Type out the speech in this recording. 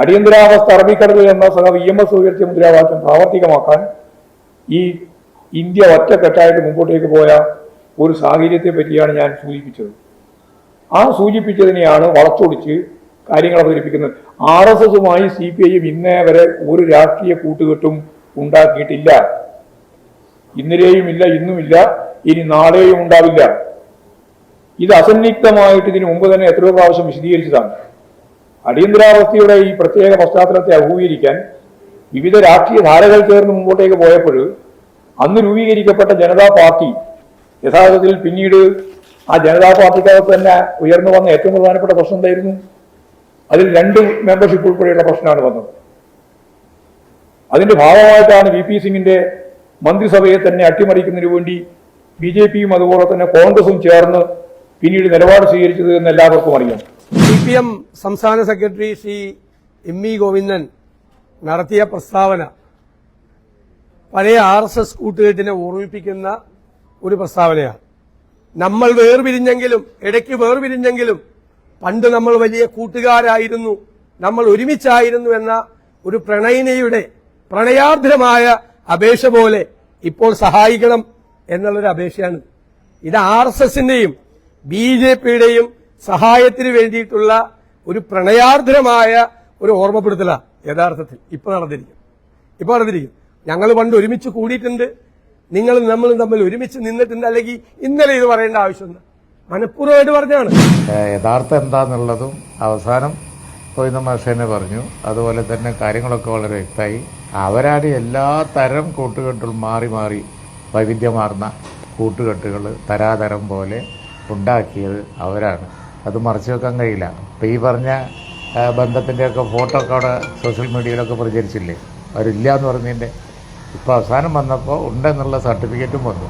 അടിയന്തരാവസ്ഥ അറബിക്കടലിൽ എന്ന സഹ വി എം എസ് ഉയർച്ച മുദ്രാവാക്യം പ്രാവർത്തികമാക്കാൻ ഈ ഇന്ത്യ ഒറ്റക്കെട്ടായിട്ട് മുമ്പോട്ടേക്ക് പോയ ഒരു സാഹചര്യത്തെ പറ്റിയാണ് ഞാൻ സൂചിപ്പിച്ചത്. ആ സൂചിപ്പിച്ചതിനെയാണ് വളച്ചൊടിച്ച് കാര്യങ്ങൾ അവതരിപ്പിക്കുന്നത്. ആർ എസ് എസുമായി സി പി ഐയും ഇന്നേ വരെ ഒരു രാഷ്ട്രീയ കൂട്ടുകെട്ടും ഉണ്ടാക്കിയിട്ടില്ല. ഇന്നലെയും ഇല്ല ഇന്നുമില്ല ഇനി നാളെയും ഉണ്ടാവില്ല. ഇത് അസന്നിഗ്ധമായിട്ട് ഇതിനു മുമ്പ് തന്നെ എത്രയോ പ്രാവശ്യം വിശദീകരിച്ചതാണ്. അടിയന്തരാവസ്ഥയുടെ ഈ പ്രത്യേക പശ്ചാത്തലത്തെ അഭിമുഖീകരിക്കാൻ വിവിധ രാഷ്ട്രീയ ധാരകൾ ചേർന്ന് മുമ്പോട്ടേക്ക് പോയപ്പോൾ അന്ന് രൂപീകരിക്കപ്പെട്ട ജനതാ പാർട്ടി യഥാർത്ഥത്തിൽ പിന്നീട് ആ ജനതാ പാർട്ടിക്കകത്ത് തന്നെ ഉയർന്നു വന്ന ഏറ്റവും പ്രധാനപ്പെട്ട പ്രശ്നം എന്തായിരുന്നു? അതിൽ രണ്ട് മെമ്പർഷിപ്പ് ഉൾപ്പെടെയുള്ള പ്രശ്നമാണ് വന്നത്. അതിന്റെ ഭാഗമായിട്ടാണ് വി പി സിംഗിന്റെ മന്ത്രിസഭയെ തന്നെ അട്ടിമറിക്കുന്നതിന് വേണ്ടി ബി ജെ പിയും അതുപോലെ തന്നെ കോൺഗ്രസും ചേർന്ന് പിന്നീട് നിലപാട് സ്വീകരിച്ചത് എന്ന് എല്ലാവർക്കും അറിയാം. സി പി എം സംസ്ഥാന secretary Shri M E Govindan നടത്തിയ പ്രസ്താവന പഴയ ആർ എസ് എസ് കൂട്ടുകെട്ടിനെ ഓർമ്മിപ്പിക്കുന്ന ഒരു പ്രസ്താവനയാണ്. നമ്മൾ വേർപിരിഞ്ഞെങ്കിലും ഇടയ്ക്ക് വേർപിരിഞ്ഞെങ്കിലും പണ്ട് നമ്മൾ വലിയ കൂട്ടുകാരായിരുന്നു നമ്മൾ ഒരുമിച്ചായിരുന്നു എന്ന ഒരു പ്രണയിനിയുടെ പ്രണയാർദ്രമായ അപേക്ഷ പോലെ ഇപ്പോൾ സഹായിക്കണം എന്നുള്ളൊരു അപേക്ഷയാണ്. ഇത് ആർ എസ് എസിന്റെയും ബി ജെ പിയുടെയും സഹായത്തിന് വേണ്ടിയിട്ടുള്ള ഒരു പ്രണയാർദ്രമായ ഒരു ഓർമ്മപ്പെടുത്തലാണ് യഥാർത്ഥത്തിൽ ഇപ്പൊ നടന്നിരിക്കും. ഇപ്പൊ നടന്നിരിക്കും. ഞങ്ങൾ പണ്ട് ഒരുമിച്ച് കൂടിയിട്ടുണ്ട്. നിങ്ങൾ നമ്മൾ തമ്മിൽ ഒരുമിച്ച് നിന്നിട്ടുണ്ട്. അല്ലെങ്കിൽ ഇന്നലെ ഇത് പറയേണ്ട ആവശ്യമുണ്ട്. മനഃപൂർവമായിട്ട് പറഞ്ഞാണ്. യഥാർത്ഥം എന്താന്നുള്ളതും അവസാനം കൊയ്ന്ന മാഷേനെ പറഞ്ഞു. അതുപോലെ തന്നെ കാര്യങ്ങളൊക്കെ വളരെ വ്യക്തമായി. അവരാണ് എല്ലാ തരം കൂട്ടുകെട്ടുകളും മാറി മാറി വൈവിധ്യമാർന്ന കൂട്ടുകെട്ടുകൾ തരാതരം പോലെ ഉണ്ടാക്കിയത് അവരാണ്. അത് മറച്ചു വെക്കാൻ കഴിയില്ല. ഇപ്പം ഈ പറഞ്ഞ ബന്ധത്തിന്റെയൊക്കെ ഫോട്ടോ ഒക്കെ അവിടെ സോഷ്യൽ മീഡിയയിലൊക്കെ പ്രചരിച്ചില്ലേ? അവരില്ല എന്ന് പറഞ്ഞതിന്റെ ഇപ്പോൾ അവസാനം വന്നപ്പോൾ ഉണ്ടെന്നുള്ള സർട്ടിഫിക്കറ്റും വന്നു.